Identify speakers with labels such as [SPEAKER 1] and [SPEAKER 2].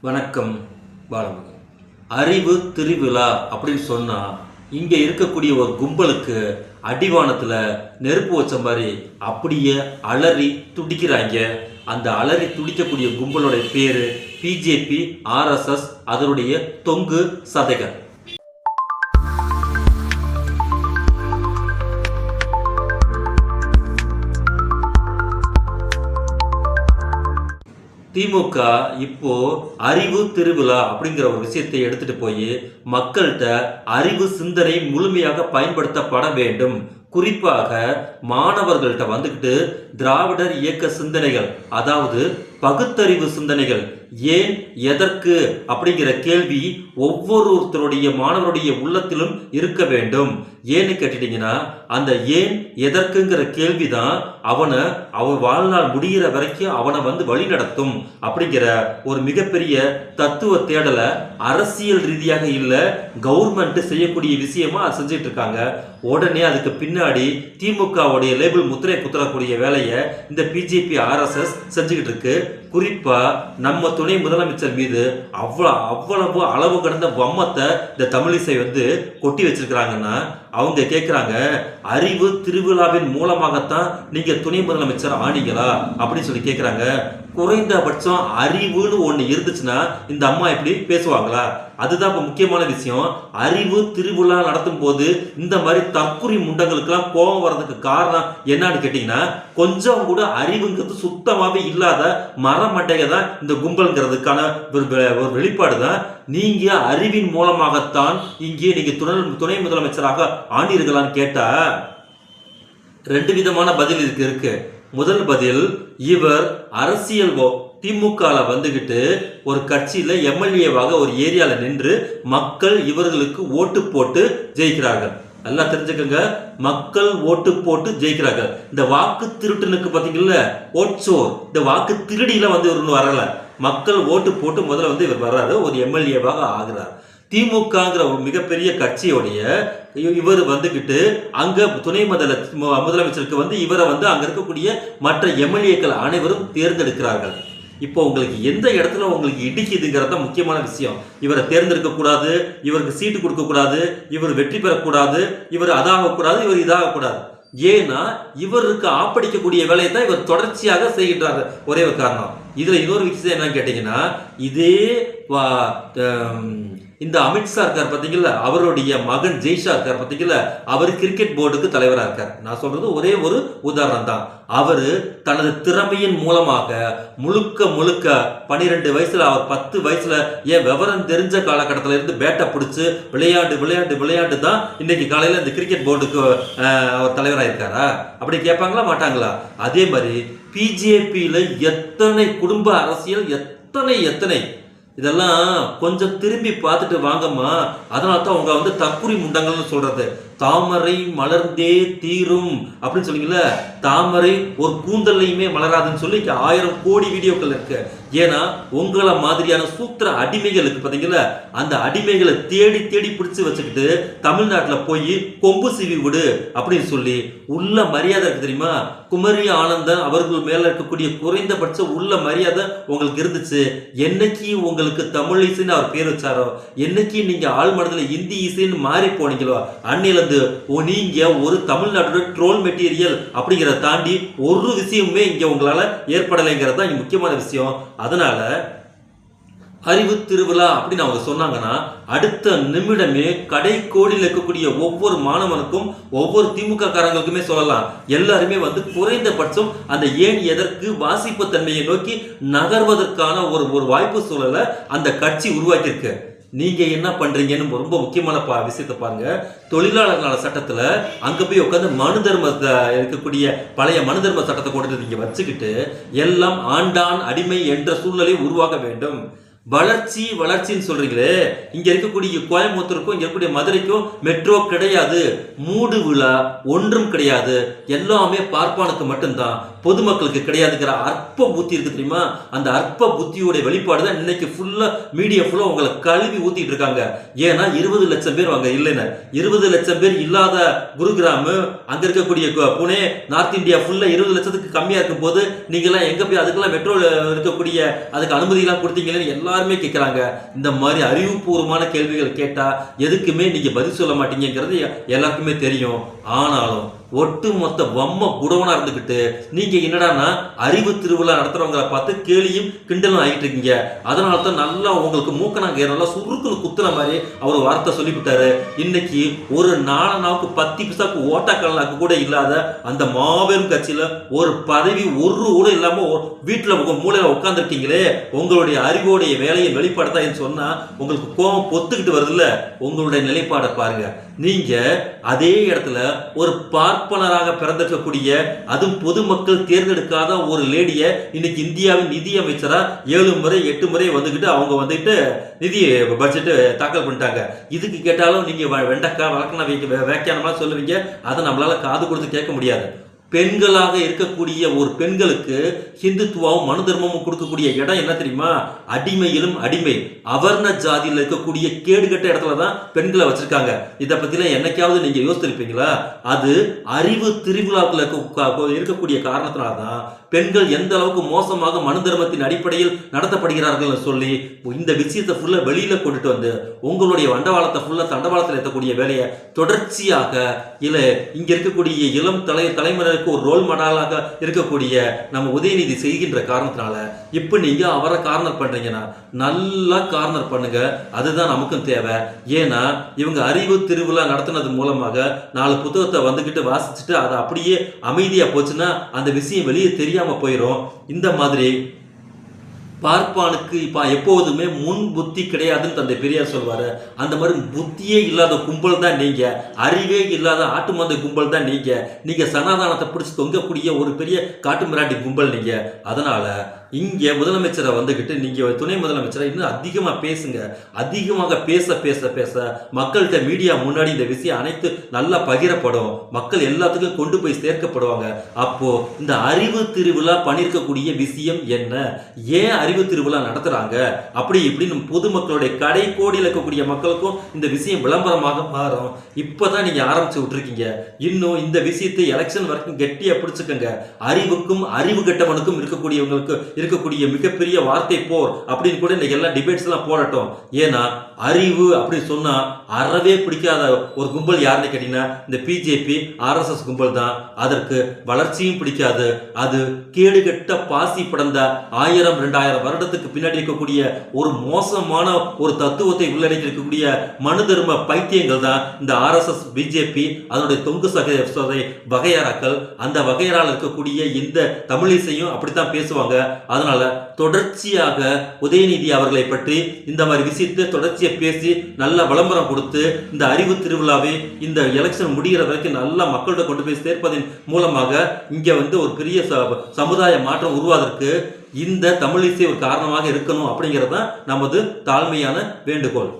[SPEAKER 1] வணக்கம் பாலமுகன் அறிவு திருவிழா அப்படின்னு சொன்னால் இங்கே இருக்கக்கூடிய ஒரு கும்பலுக்கு அடிவானத்தில் நெருப்பு வச்ச மாதிரி அப்படியே அலறி துடிக்கிறாங்க. அந்த அலறி துடிக்கக்கூடிய கும்பலுடைய பேர் பிஜேபி ஆர்எஸ்எஸ் அதனுடைய தொங்கு சதைகள் திமுக இப்போ அறிவு திருவிழா அப்படிங்கிற ஒரு விஷயத்தை எடுத்துட்டு போய் மக்கள்கிட்ட அறிவு சிந்தனை முழுமையாக பயன்படுத்தப்பட வேண்டும். குறிப்பாக மாணவர்கள்ட்ட வந்துக்கிட்டு திராவிடர் இயக்க சிந்தனைகள் அதாவது பகுத்தறிவு சிந்தனைகள் ஏன் எதற்கு அப்படிங்கிற கேள்வி ஒவ்வொருத்தருடைய மாணவருடைய உள்ளத்திலும் இருக்க வேண்டும். ஏன்னு கேட்டுட்டீங்கன்னா அந்த ஏன் எதற்குங்கிற கேள்விதான் அவனை அவன் வாழ்நாள் முடிகிற வரைக்கும் அவனை வந்து வழி நடத்தும் அப்படிங்கிற ஒரு மிகப்பெரிய தத்துவ தேடலை அரசியல் ரீதியாக இல்லை கவர்மெண்ட் செய்யக்கூடிய விஷயமா செஞ்சுட்டு இருக்காங்க உடனே அதுக்கு பின்னாடி திமுகவுடைய லேபிள் முத்திரை குத்துறக்கூடிய வேலையை இந்த பிஜேபி ஆர்எஸ்எஸ் செஞ்சுக்கிட்டு இருக்கு குறிப்பா நம்ம துணை முதலமைச்சர் மீது அவ்வளோ அவ்வளவு அளவு கடந்த வம்மத்தை இந்த தமிழிசை வந்து கொட்டி வச்சிருக்கிறாங்கன்னா அவங்க கேட்குறாங்க அறிவு திருவிழாவின் மூலமாகத்தான் நீங்க துணை முதலமைச்சர் ஆனீங்களா? அப்படின்னு சொல்லி கேட்குறாங்க குறைந்தபட்சம் அறிவுன்னு ஒன்று இருந்துச்சுன்னா இந்த அம்மா எப்படி பேசுவாங்களா? அதுதான் இப்போ முக்கியமான விஷயம். அறிவு திருவிழா நடத்தும் போது இந்த மாதிரி தற்குறி முண்டங்களுக்கெல்லாம் கோபம் வர்றதுக்கு காரணம் என்னன்னு கேட்டிங்கன்னா கொஞ்சம் கூட அறிவுங்கிறது சுத்தமாகவே இல்லாத மரமண்டைக தான் இந்த கும்பல்ங்கிறதுக்கான ஒரு ஒரு வெளிப்பாடு தான் நீங்க அறிவின் மூலமாகத்தான் இங்கே நீங்கள் துணை துணை முதலமைச்சராக ஆனீர்களான்னு கேட்டா ரெண்டு விதமான பதில் இதுக்கு இருக்கு. முதல் பதில் இவர் அரசியல் திமுகவில் வந்துகிட்டு ஒரு கட்சியில எம்எல்ஏவாக ஒரு ஏரியால நின்று மக்கள் இவர்களுக்கு ஓட்டு போட்டு ஜெயிக்கிறார்கள். நல்லா தெரிஞ்சுக்கங்க. மக்கள் ஓட்டு போட்டு ஜெயிக்கிறார்கள் இந்த வாக்கு திருட்டுனுக்கு பாத்தீங்கல்ல ஓட்சோர். இந்த வாக்கு திருடியில வந்து இவர் வரல. மக்கள் ஓட்டு போட்டு முதல்ல வந்து இவர் வர்றாரு. ஒரு எம்எல்ஏவாக ஆகிறார். திமுகங்கிற ஒரு மிகப்பெரிய கட்சியோடைய இவர் வந்துக்கிட்டு அங்கே துணை முதல முதலமைச்சருக்கு வந்து இவரை வந்து அங்கே இருக்கக்கூடிய மற்ற எம்எல்ஏக்கள் அனைவரும் தேர்ந்தெடுக்கிறார்கள். இப்போ உங்களுக்கு எந்த இடத்துல உங்களுக்கு இடிக்குதுங்கிறத தான் முக்கியமான விஷயம். இவரை தேர்ந்தெடுக்க கூடாது இவருக்கு சீட்டு கொடுக்க கூடாது இவர் வெற்றி பெறக்கூடாது இவர் அதாகக்கூடாது இவர் இதாகக்கூடாது. ஏன்னா இவருக்கு ஆப்படிக்கக்கூடிய வேலையை தான் இவர் தொடர்ச்சியாக செய்கின்றார் ஒரே ஒரு காரணம். இதுல இன்னொரு விஷயம் என்னன்னு கேட்டீங்கன்னா இதே வா- இந்த அமித்ஷா இருக்கார் பார்த்தீங்களா அவருடைய மகன் ஜெய்ஷா இருக்கார் பார்த்தீங்களா அவர் கிரிக்கெட் போர்டுக்கு தலைவராக இருக்கார். நான் சொல்றது ஒரே ஒரு உதாரணம் தான். அவர் தனது திறமையின் மூலமாக முழுக்க முழுக்க பன்னிரெண்டு வயசுல அவர் பத்து வயசுல ஏன் விவரம் தெரிஞ்ச காலகட்டத்தில் இருந்து பேட்டை பிடிச்சி விளையாண்டு விளையாண்டு விளையாண்டு தான் இன்னைக்கு காலையில இந்த கிரிக்கெட் போர்டுக்கு அவர் தலைவராக இருக்காரா? அப்படி கேட்பாங்களா மாட்டாங்களா? அதே மாதிரி பிஜேபியில் எத்தனை குடும்ப அரசியல் எத்தனை எத்தனை இதெல்லாம் கொஞ்சம் திரும்பி பார்த்துட்டு வாங்கம்மா. அதனால தான் அவங்க வந்து தக்குரி முண்டங்கள்னு சொல்றது. தாமரை மலர்ந்தே தீரும். அப்படின்னு சொன்னீங்கல்ல? தாமரை ஒரு கூந்தல்லையுமே மலராதுன்னு சொல்லி ஆயிரம் கோடி வீடியோக்கள் இருக்கு. ஏன்னா உங்களை மாதிரியான சூத்திர அடிமைகள் இருக்கு பாத்தீங்களா அந்த அடிமைகளை தேடி தேடி பிடிச்சு வச்சுக்கிட்டு தமிழ்நாட்டில் போய் கொம்பு சீவி விடு அப்படின்னு சொல்லி உள்ள மரியாதை இருக்கு தெரியுமா? குமரி ஆனந்தன் அவர்கள் மேல இருக்கக்கூடிய குறைந்தபட்ச உள்ள மரியாதை உங்களுக்கு இருந்துச்சு. என்னைக்கு உங்களுக்கு தமிழ் இசைன்னு அவர் பேர் வச்சாரோ என்னைக்கு நீங்க ஆள் மனதில் இந்தி இசைன்னு மாறி போனீங்களோ அன்னிலிருந்து ஓ, நீங்க ஒரு தமிழ்நாட்டோட ட்ரோல் மெட்டீரியல் அப்படிங்கிறத தாண்டி ஒரு விஷயமுமே இங்க உங்களால ஏற்படலைங்கிறது தான் முக்கியமான விஷயம். அதனால அறிவு திருவிழா அப்படின்னு அவங்க சொன்னாங்கன்னா அடுத்த நிமிடமே கடை கோடியில் இருக்கக்கூடிய ஒவ்வொரு மாணவனுக்கும் ஒவ்வொரு திமுக காரங்களுக்குமே சொல்லலாம். எல்லாருமே வந்து குறைந்தபட்சம் அந்த ஏன் எதற்கு வாசிப்பு தன்மையை நோக்கி நகர்வதற்கான ஒரு ஒரு வாய்ப்பு சூழலை அந்த கட்சி உருவாக்கியிருக்கு. நீங்க என்ன பண்றீங்கன்னு ரொம்ப முக்கியமான பா விஷயத்தை பாருங்க. தொழிலாளர் நல சட்டத்துல அங்க போய் உட்காந்து மனு தர்மத்தை இருக்கக்கூடிய பழைய மனு தர்ம சட்டத்தை கொண்டு நீங்க வச்சுக்கிட்டு எல்லாம் ஆண்டான் அடிமை என்ற சூழ்நிலை உருவாக்க வேண்டும். வளர்ச்சி வளர்ச்சின்னு சொல்றீங்களே. இங்க இருக்கக்கூடிய கோயம்புத்தூருக்கும் இங்க இருக்கக்கூடிய மதுரைக்கும் மெட்ரோ கிடையாது. மூடு விழா ஒன்றும் கிடையாது. எல்லாமே பார்ப்பானுக்கு மட்டும்தான். பொதுமக்களுக்கு கிடையாதுங்கிற அற்ப புத்தி இருக்கு தெரியுமா? அந்த அற்ப புத்தியுடைய வெளிப்பாடு தான் இன்னைக்கு ஃபுல்லா மீடியா ஃபுல்லா உங்களை கழுவி ஊத்திட்டு இருக்காங்க. ஏன்னா இருபது லட்சம் பேர் அங்க இல்லைன்னு. இருபது லட்சம் பேர் இல்லாத குருகிராம் அங்க இருக்கக்கூடிய புனே நார்த் இந்தியா ஃபுல்லா இருபது லட்சத்துக்கு கம்மியா இருக்கும் போது நீங்க எல்லாம் எங்க போய் அதுக்கெல்லாம் மெட்ரோ இருக்கக்கூடிய அதுக்கு அனுமதி எல்லாம் கொடுத்தீங்கன்னு எல்லா எல்லாருமே கேட்கறாங்க இந்த மாதிரி அறிவுபூர்வமான கேள்விகள் கேட்டால் எதுக்குமே நீங்க பதில் சொல்ல மாட்டீங்கிறது எல்லாருக்குமே தெரியும். ஆனாலும் ஒட்டுமொத்த வம்ம குடவனா இருந்துகிட்டு நீங்க என்னடானா அறிவு திருவிழா நடத்துறவங்கள பார்த்து கேலியும் கிண்டலும் ஆகிட்டு இருக்கீங்க. அதனால தான் நல்லா உங்களுக்கு மூக்கனாங்க நல்லா சுருக்குன்னு குத்துற மாதிரி அவர் வார்த்தை சொல்லிவிட்டாரு. இன்னைக்கு ஒரு நாலனாவுக்கு பத்து பிசாக்கு ஓட்டாக்கல்லாக்கு கூட இல்லாத அந்த மாபெரும் கட்சியில ஒரு பதவி ஒரு கூட இல்லாம வீட்டில் வீட்டுல உங்க மூலையில உட்காந்துருக்கீங்களே உங்களுடைய அறிவோடைய வேலையை வெளிப்படுத்தான்னு சொன்னா உங்களுக்கு கோபம் பொத்துக்கிட்டு வருதுல்ல? உங்களுடைய நிலைப்பாடை பாருங்க. நீங்க அதே இடத்துல ஒரு பார்ப்பனராக பிறந்திருக்கக்கூடிய அதுவும் பொதுமக்கள் தேர்ந்தெடுக்காத ஒரு லேடிய இன்னைக்கு இந்தியாவின் நிதி அமைச்சரா ஏழு முறை எட்டு முறை வந்துகிட்டு அவங்க வந்துட்டு நிதி பட்ஜெட் தாக்கல் பண்ணிட்டாங்க. இதுக்கு கேட்டாலும் நீங்க வெண்டக்காய் வெண்டைக்காய் வழக்கணம் வைக்க வியாக்கியானமாக சொல்லுவீங்க. அதை நம்மளால காது கொடுத்து கேட்க முடியாது. பெண்களாக இருக்கக்கூடிய ஒரு பெண்களுக்கு ஹிந்துத்துவமும் மனு தர்மமும் கொடுக்கக்கூடிய இடம் என்ன தெரியுமா? அடிமையிலும் அடிமை. அவர்ண ஜாதியில் இருக்கக்கூடிய கேடுகட்ட இடத்துல தான் பெண்களை வச்சிருக்காங்க. இதை பற்றிலாம் என்னைக்காவது நீங்க யோசிச்சிருப்பீங்களா அது அறிவு திருவிழாக்கள் இருக்கக்கூடிய காரணத்தினால தான் பெண்கள் எந்த அளவுக்கு மோசமாக மனு தர்மத்தின் அடிப்படையில் நடத்தப்படுகிறார்கள் சொல்லி இந்த விஷயத்தை ஃபுல்லாக வெளியில கொண்டுட்டு வந்து உங்களுடைய வண்டவாளத்தை ஃபுல்லாக தண்டவாளத்தில் ஏற்றக்கூடிய வேலையை தொடர்ச்சியாக இல்லை இங்க இருக்கக்கூடிய இளம் தலை தலைமுறை தலைமுறைக்கு ஒரு ரோல் மாடலாக இருக்கக்கூடிய நம்ம உதயநிதி செய்கின்ற காரணத்தினால இப்போ நீங்கள் அவரை கார்னர் பண்ணுறீங்கன்னா நல்லா கார்னர் பண்ணுங்க. அதுதான் நமக்கும் தேவை. ஏன்னா இவங்க அறிவு திருவிழா நடத்தினது மூலமாக நாலு புத்தகத்தை வந்துகிட்டு வாசிச்சுட்டு அதை அப்படியே அமைதியாக போச்சுன்னா அந்த விஷயம் வெளியே தெரியாமல் போயிடும் இந்த மாதிரி பார்ப்பானுக்கு இப்போ எப்போதுமே முன் புத்தி கிடையாதுன்னு தந்தை பெரியார் சொல்வார். அந்த மாதிரி புத்தியே இல்லாத கும்பல் தான் நீங்கள் அறிவே இல்லாத ஆட்டு மந்தை கும்பல் தான் நீங்கள் நீங்கள் சனாதானத்தை பிடிச்சி தொங்கக்கூடிய ஒரு பெரிய காட்டு மிராண்டி கும்பல் நீங்கள் அதனால் இங்கே முதலமைச்சரை வந்துக்கிட்டு நீங்கள் துணை முதலமைச்சரை இன்னும் அதிகமாக பேசுங்க. அதிகமாக பேச பேச பேச மக்கள்கிட்ட மீடியா முன்னாடி இந்த விஷயம் அனைத்து நல்லா பகிரப்படும். மக்கள் எல்லாத்துக்கும் கொண்டு போய் சேர்க்கப்படுவாங்க. அப்போது இந்த அறிவு திருவிழா பண்ணியிருக்கக்கூடிய விஷயம் என்ன? ஏன் அறிவு திருவிழா நடத்துகிறாங்க அப்படி இப்படின்னு பொதுமக்களுடைய கடை கோடியில் இருக்கக்கூடிய மக்களுக்கும் இந்த விஷயம் விளம்பரமாக மாறும். இப்போ தான் நீங்கள் ஆரம்பித்து விட்டுருக்கீங்க. இன்னும் இந்த விஷயத்தை எலெக்ஷன் வரைக்கும் கெட்டியாக பிடிச்சுக்கங்க. அறிவுக்கும் அறிவு கெட்டவனுக்கும் இருக்கக்கூடியவங்களுக்கு இருக்கக்கூடிய மிகப்பெரிய வார்த்தை போர் அப்படின்னு கூட இன்னைக்கு எல்லாம் டிபேட்ஸ் எல்லாம் போடட்டும். ஏன்னா அறிவு அப்படின்னு சொன்னா அறவே பிடிக்காத ஒரு கும்பல் யாருன்னு கேட்டீங்கன்னா இந்த பிஜேபி ஆர்எஸ்எஸ் கும்பல் தான். அதற்கு வளர்ச்சியும் பிடிக்காது. அது கேடுகெட்ட பாசி படந்த ஆயிரம் ரெண்டாயிரம் வருடத்துக்கு பின்னாடி இருக்கக்கூடிய ஒரு மோசமான ஒரு தத்துவத்தை உள்ளடக்கி இருக்கக்கூடிய மனு தர்ம பைத்தியங்கள் தான் இந்த ஆர்எஸ்எஸ் பிஜேபி அதனுடைய தொங்கு சகை சதை வகையறாக்கள் அந்த வகையறால் இருக்கக்கூடிய இந்த தமிழிசையும் அப்படித்தான் பேசுவாங்க. அதனால தொடர்ச்சியாக உதயநிதி அவர்களை பற்றி இந்த மாதிரி விஷயத்தை தொடர்ச்சியை பேசி நல்ல விளம்பரம் கொடுத்து இந்த அறிவு திருவிழாவை இந்த எலெக்ஷன் முடிகிற வரைக்கும் நல்லா மக்கள்கிட்ட கொண்டு போய் சேர்ப்பதன் மூலமாக இங்கே வந்து ஒரு பெரிய ச- சமுதாய மாற்றம் உருவாதற்கு இந்த தமிழிசை ஒரு காரணமாக இருக்கணும் அப்படிங்கிறது தான் நமது தாழ்மையான வேண்டுகோள்.